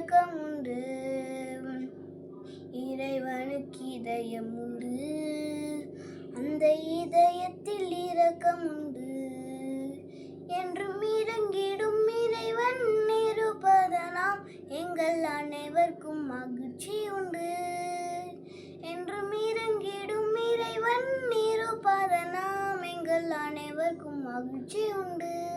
இரக்கம் உண்டு. இறைவனுக்கு இதயம் உண்டு. அந்த இதயத்தில் இரக்கம் உண்டு. என்றும் இறங்கிடும் இறைவன் இருப்பதனால் எங்கள் அனைவருக்கும் மகிழ்ச்சி உண்டு. என்றும் இறங்கிடும் இறைவன் இருப்பதனால் எங்கள் அனைவருக்கும் மகிழ்ச்சி உண்டு.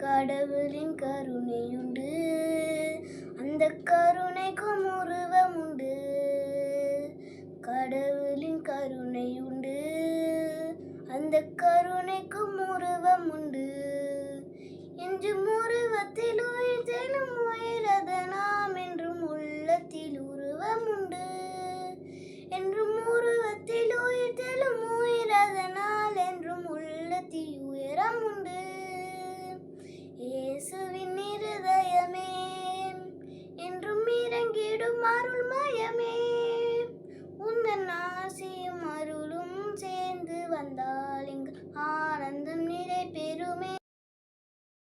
கடவுளின் கருணையுண்டு. அந்த கருணைக்கும் உருவம் உண்டு கடவுளின் கருணையுண்டு. அந்த கருணைக்கும் உருவம் உண்டு என்றும் இறங்கிடும்